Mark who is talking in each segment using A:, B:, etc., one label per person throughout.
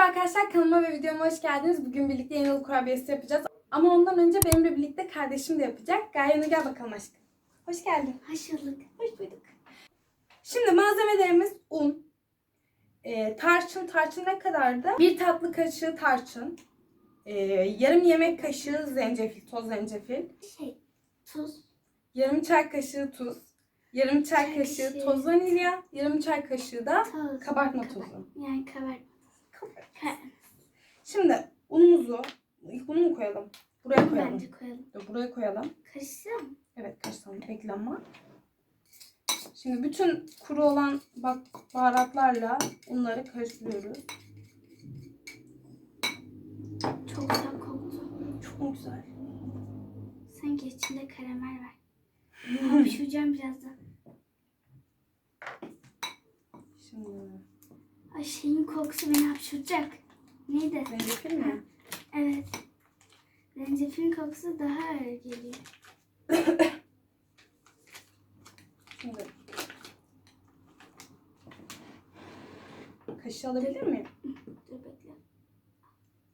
A: Merhaba arkadaşlar kanalıma ve videoma hoş geldiniz. Bugün birlikte yeni yıl kurabiyesi yapacağız. Ama ondan önce benimle birlikte kardeşim de yapacak. Gaye Nur gel bakalım aşkım. Hoş geldin.
B: Hoş bulduk.
A: Hoş bulduk. Şimdi malzemelerimiz un, e, tarçın. Tarçın ne kadardı? Bir tatlı kaşığı tarçın, e, yarım yemek kaşığı zencefil, toz zencefil,
B: Şey, tuz,
A: yarım çay kaşığı tuz, yarım çay
B: Çay
A: kaşığı
B: kaşığı.
A: toz vanilya, yarım çay kaşığı da
B: toz.
A: kabartma
B: Kabar-
A: tozu.
B: Yani kabartma.
A: Şimdi unumuzu, ilk bunu mu koyalım? Buraya koyalım.
B: Bence koyalım.
A: Dur, buraya koyalım.
B: Karıştıralım?
A: Evet karıştıralım. Bekle ama. Şimdi bütün kuru olan bak baharatlarla unları karıştırıyoruz.
B: Çok güzel koktu.
A: Çok güzel?
B: Sanki içinde karamel var. Hapşuracağım birazdan.
A: Şimdi
B: Ay şeyin kokusu beni hapşuracak. Neydi?
A: zencefil mi?
B: Evet. Zencefilin kokusu daha ağır geliyor.
A: Şimdi kaşığı alabilir miyim?
B: Dur bekle.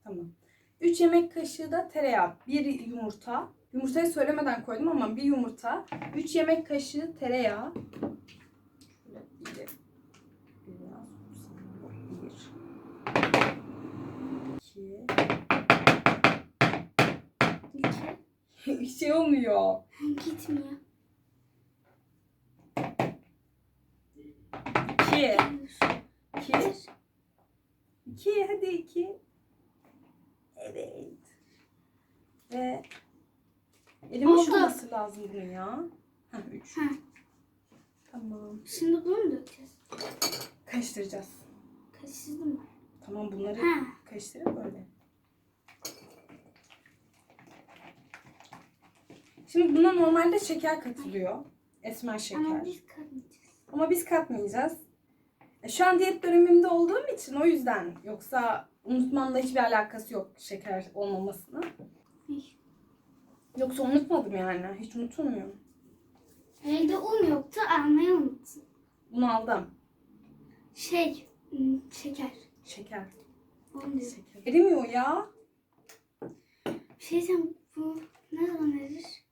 A: Tamam. 3 yemek kaşığı da tereyağı, 1 yumurta. Yumurtayı söylemeden koydum ama bir yumurta, 3 yemek kaşığı tereyağı. Şöyle bir de biraz bir, iki,
B: İki.
A: Bir şey olmuyor.
B: Gitmiyor.
A: İki, iki, iki, hadi iki. Evet. Ve elimin
B: Oldu.
A: olması lazım bunun ya. Ha, üç.
B: Ha.
A: Tamam.
B: Şimdi bunu mu dökeceğiz?
A: Karıştıracağız.
B: Karıştırdın mı?
A: Tamam bunları
B: Ha.
A: karıştırıp böyle. Şimdi buna normalde şeker katılıyor. Esmer şeker.
B: Ama biz katmayacağız.
A: Ama biz katmayacağız. E, Şu an diyet dönemimde olduğum için o yüzden. Yoksa unutmamla hiçbir alakası yok şeker olmamasına.
B: Ay.
A: Yoksa unutmadım yani. Hiç unutulmuyor.
B: Evde un yoktu almayı unuttum.
A: Bunu aldım.
B: Şey, ım, şeker.
A: Şeker.
B: Diyor.
A: Şeker. Erimiyor ya.
B: Bir şey diyeceğim, bu ne zaman erir?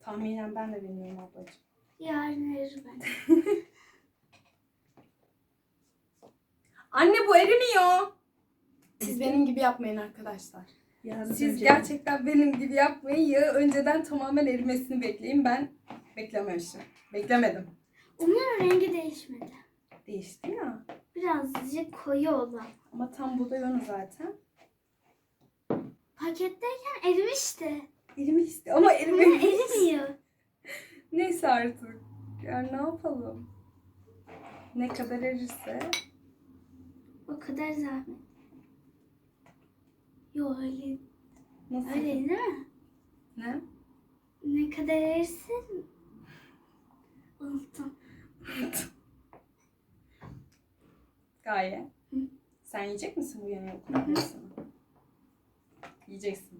A: Tahminen ben de bilmiyorum ablacığım.
B: Yarın bence.
A: Anne bu erimiyor. Siz benim gibi yapmayın arkadaşlar. Siz gerçekten benim gibi yapmayın. Yağı önceden tamamen erimesini bekleyin. Ben beklememişim. Beklemedim.
B: Umarım rengi değişmedi.
A: Değişti ya.
B: Birazcık koyu oldu.
A: Ama tam buğday unu zaten.
B: Paketteyken erimişti.
A: Erimek istiyor ama erimemiş.
B: erimiyor.
A: Neyse artık. Yani ne yapalım? Ne kadar erirse.
B: O kadar zahmet. Yok öyle,
A: Nasıl?
B: öyle değil mi?
A: Ne?
B: Ne kadar erirsin? Unuttum.
A: Gaye.
B: Hı.
A: Sen yiyecek misin bu yemeği kurabiyesini? Yiyeceksin.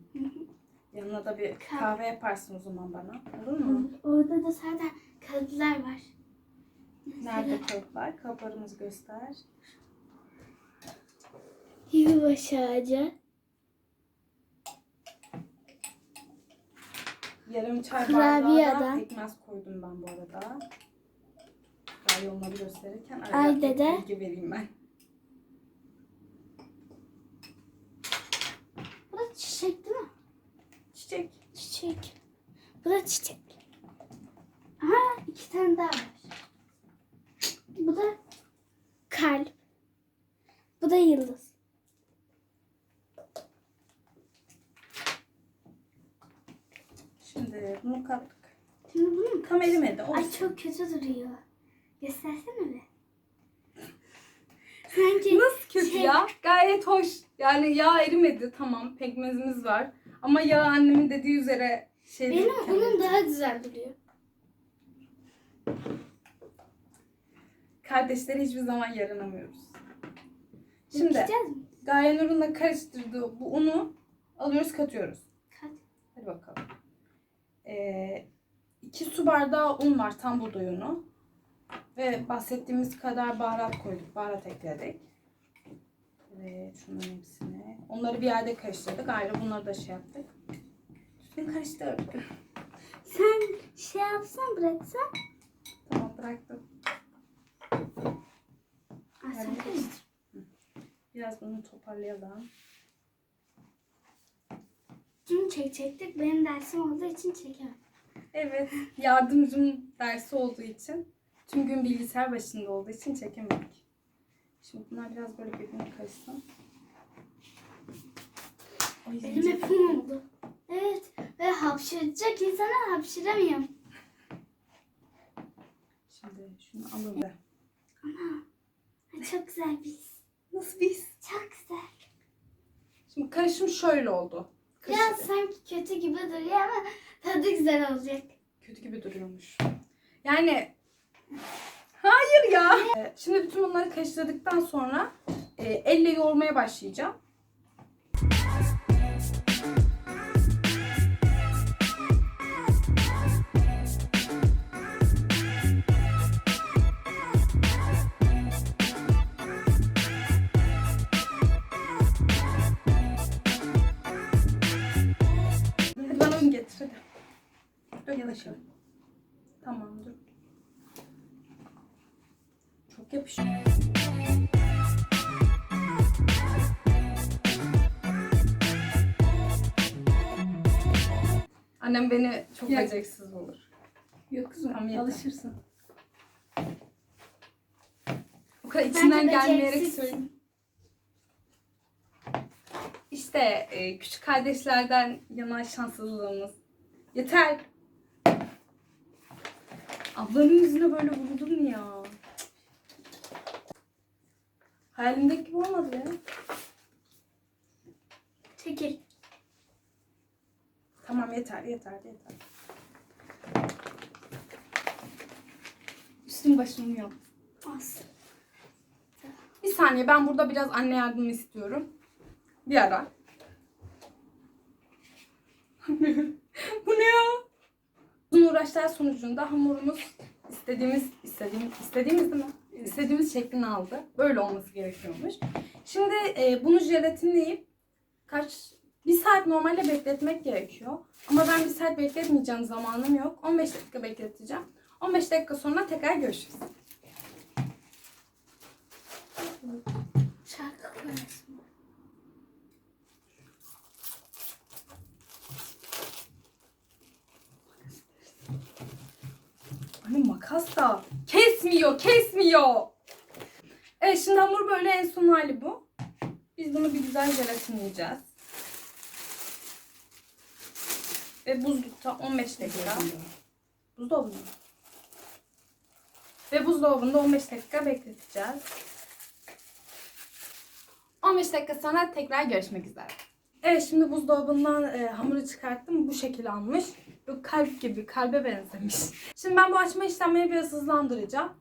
A: Yanına da bir
B: Kahve.
A: kahve yaparsın o zaman bana. Olur mu?
B: Orada da zaten kağıtlar var.
A: Nerede kağıtlar? Kaplarımızı göster.
B: Yılbaşı ağacı.
A: Yarım çay
B: Kurabiye
A: bardağı da
B: adam.
A: pekmez koydum ben bu arada. Gaye onları gösterirken
B: Ay
A: arada
B: dede.
A: bilgi vereyim ben.
B: Bu da çiçek değil mi?
A: Çiçek.
B: Çiçek. Bu da çiçek. Aha iki tane daha var. Bu da kalp. Bu da yıldız.
A: Şimdi bunu kattık.
B: Şimdi bunu mu?
A: Tam erimedi. Olsun.
B: Ay çok kötü duruyor. Göstersene bir. Sanki
A: Nasıl kötü
B: şey-
A: ya? Gayet hoş. Yani yağ erimedi tamam pekmezimiz var. Ama yağ annemin dediği üzere şey
B: benim
A: değil,
B: unum daha güzel duruyor.
A: Kardeşleri hiçbir zaman yaranamıyoruz. Şimdi? Gaye Nur'unla karıştırdığı bu unu alıyoruz katıyoruz.
B: Kat.
A: Hadi bakalım. Ee, iki su bardağı un var tam buğday unu. Ve bahsettiğimiz kadar baharat koyduk. Baharat ekledik. Evet şunların hepsini. Onları bir yerde karıştırdık. Ayrı bunları da şey yaptık. Düzgün karıştırdık.
B: Sen şey yapsan bıraksan.
A: Tamam bıraktım.
B: Karıştır.
A: Biraz bunu toparlayalım.
B: Dün çekecektik. Benim dersim olduğu için çekemedim.
A: Evet yardımcım dersi olduğu için tüm gün bilgisayar başında olduğu için çekemedik. Şimdi bunlar biraz böyle birbirine karışsın. Zincir-
B: hep oldu. Evet. Hapşıracak insana hapşıramıyorum.
A: Şimdi şunu alalım.
B: Ay, Çok güzel bir his.
A: Nasıl biz?
B: Çok güzel.
A: Şimdi karışım şöyle oldu.
B: Biraz
A: Karıştı.
B: sanki kötü gibi duruyor ama tadı güzel olacak.
A: Kötü gibi duruyormuş. Yani hayır ya. Ee, Şimdi bütün bunları karıştırdıktan sonra e, elle yoğurmaya başlayacağım. Dur yavaş yavaş. Tamam dur. Çok yapışıyor. Annem beni çok
C: Ya-
A: beceriksiz bulur.
C: Yok kızım
A: Tamam, yeter.
C: alışırsın.
A: O kadar içinden
B: Bence
A: gelmeyerek
B: beceriksiz.
A: söyleyeyim. İşte e, küçük kardeşlerden yana şanssızlığımız. Yeter. Ablanın yüzüne böyle vuruldun ya. Hayalimdeki gibi olmadı ya.
B: Çekil.
A: Tamam yeter yeter yeter. Üstüm başımı yap.
B: Az.
A: Bir saniye ben burada biraz anne yardımı istiyorum. Bir ara. Bu ne ya? Uzun uğraşlar sonucunda hamurumuz istediğimiz istediğimiz istediğimiz değil mi? İstediğimiz şeklini aldı. Böyle olması gerekiyormuş. Şimdi e, bunu jelatinleyip kaç bir saat normalde bekletmek gerekiyor. Ama ben bir saat bekletmeyeceğim zamanım yok. 15 dakika bekleteceğim. 15 dakika sonra tekrar görüşürüz.
B: Şarkı koyarsın.
A: Da kesmiyor, kesmiyor. Evet şimdi hamur böyle en son hali bu. Biz bunu bir güzel jelatinleyeceğiz. Ve buzlukta 15 dakika. Buzdolabında. Ve buzdolabında 15 dakika bekleteceğiz. 15 dakika sonra tekrar görüşmek üzere. Evet şimdi buzdolabından e, hamuru çıkarttım. Bu şekil almış. Böyle kalp gibi, kalbe benzemiş. Şimdi ben bu açma işlemlerini biraz hızlandıracağım.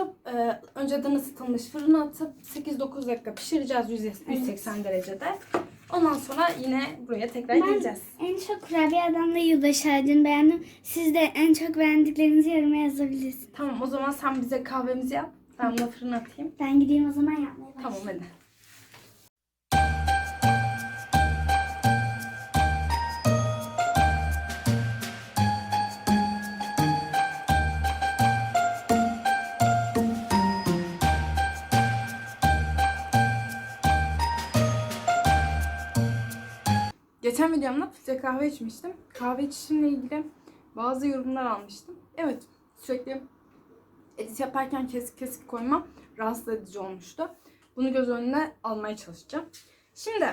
A: Atıp, e, önceden ısıtılmış fırına atıp 8-9 dakika pişireceğiz 100 180 derecede. Ondan sonra yine buraya tekrar
B: Ben
A: geleceğiz.
B: en çok kurabiye adamla yılbaşı ağacını beğendim. Siz de en çok beğendiklerinizi yoruma yazabilirsiniz.
A: Tamam o zaman sen bize kahvemizi yap. Ben bunu fırına atayım.
B: Ben gideyim o zaman yapmaya başlayayım.
A: Tamam hadi. Geçen videomda filtre kahve içmiştim. Kahve içişimle ilgili bazı yorumlar almıştım. Evet sürekli edit yaparken kesik kesik koymam rahatsız edici olmuştu. Bunu göz önüne almaya çalışacağım. Şimdi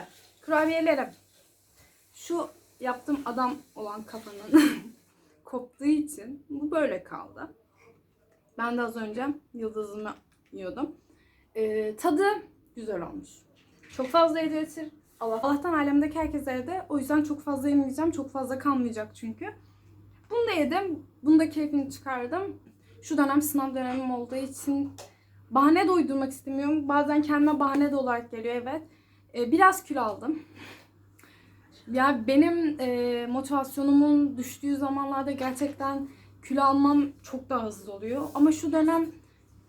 A: kurabiyelerim. Şu yaptığım adam olan kafanın koptuğu için bu böyle kaldı. Ben de az önce yıldızımı yiyordum. Ee, tadı güzel olmuş. Çok fazla yedirtir. Allah Allah'tan alemdeki herkes evde. O yüzden çok fazla yemeyeceğim. Çok fazla kalmayacak çünkü. Bunu da yedim. Bunu da keyfini çıkardım. Şu dönem sınav dönemim olduğu için bahane de uydurmak istemiyorum. Bazen kendime bahane de olarak geliyor evet. Ee, biraz kilo aldım. Ya benim e, motivasyonumun düştüğü zamanlarda gerçekten kilo almam çok daha hızlı oluyor. Ama şu dönem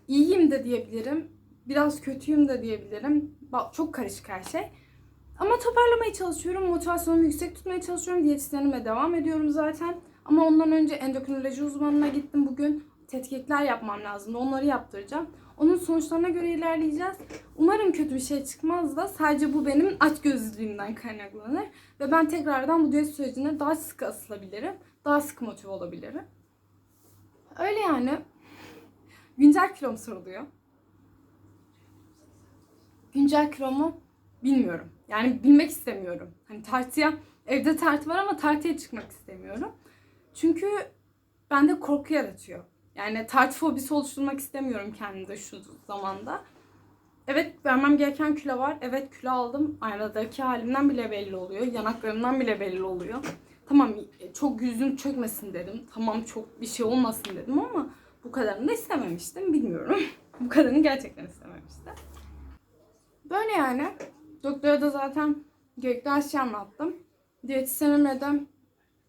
A: iyiyim de diyebilirim. Biraz kötüyüm de diyebilirim. Çok karışık her şey. Ama toparlamaya çalışıyorum. Motivasyonumu yüksek tutmaya çalışıyorum. Diyetisyenime devam ediyorum zaten. Ama ondan önce endokrinoloji uzmanına gittim bugün. Tetkikler yapmam lazım. Onları yaptıracağım. Onun sonuçlarına göre ilerleyeceğiz. Umarım kötü bir şey çıkmaz da sadece bu benim açgözlülüğümden kaynaklanır. Ve ben tekrardan bu diyet sürecine daha sıkı asılabilirim. Daha sıkı motive olabilirim. Öyle yani. Güncel kilom soruluyor. Güncel kilomu bilmiyorum. Yani bilmek istemiyorum. Hani tartıya, evde tartı var ama tartıya çıkmak istemiyorum. Çünkü bende korku yaratıyor. Yani tartı fobisi oluşturmak istemiyorum kendimde şu zamanda. Evet vermem gereken kilo var. Evet kilo aldım. Aynadaki halimden bile belli oluyor. Yanaklarımdan bile belli oluyor. Tamam çok yüzüm çökmesin dedim. Tamam çok bir şey olmasın dedim ama bu kadarını da istememiştim. Bilmiyorum. bu kadarını gerçekten istememiştim. Böyle yani. Doktora da zaten gerekli şeyi anlattım. Diyetisyenimle de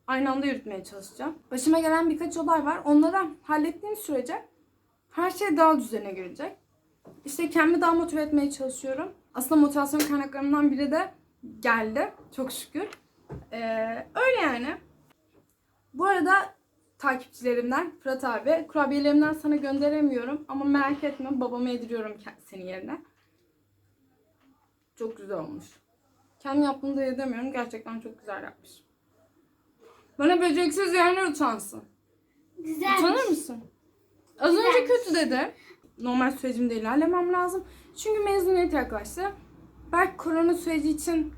A: aynı anda yürütmeye çalışacağım. Başıma gelen birkaç olay var. Onları hallettiğim sürece her şey daha düzene girecek. İşte kendimi daha motive etmeye çalışıyorum. Aslında motivasyon kaynaklarımdan biri de geldi. Çok şükür. Ee, öyle yani. Bu arada takipçilerimden Fırat abi kurabiyelerimden sana gönderemiyorum ama merak etme babama yediriyorum senin yerine. Çok güzel olmuş. Kendim yaptığımı da yedemiyorum. Gerçekten çok güzel yapmış. Bana beceriksiz yerler utansın.
B: Güzel.
A: Utanır mısın? Az önce kötü dedi. Normal sürecimde ilerlemem lazım. Çünkü mezuniyet yaklaştı. Belki korona süreci için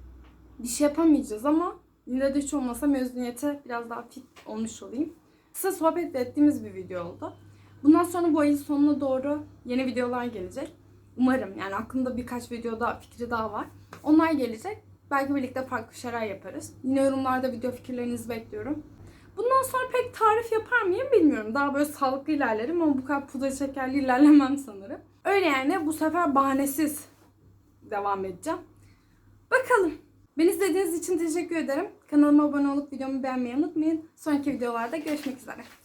A: bir şey yapamayacağız ama yine de hiç olmasa mezuniyete biraz daha fit olmuş olayım. Kısa sohbet ettiğimiz bir video oldu. Bundan sonra bu ayın sonuna doğru yeni videolar gelecek. Umarım yani aklımda birkaç video daha fikri daha var. Onlar gelecek. Belki birlikte farklı şeyler yaparız. Yine yorumlarda video fikirlerinizi bekliyorum. Bundan sonra pek tarif yapar mıyım bilmiyorum. Daha böyle sağlıklı ilerlerim ama bu kadar pudra şekerli ilerlemem sanırım. Öyle yani bu sefer bahanesiz devam edeceğim. Bakalım. Beni izlediğiniz için teşekkür ederim. Kanalıma abone olup videomu beğenmeyi unutmayın. Sonraki videolarda görüşmek üzere.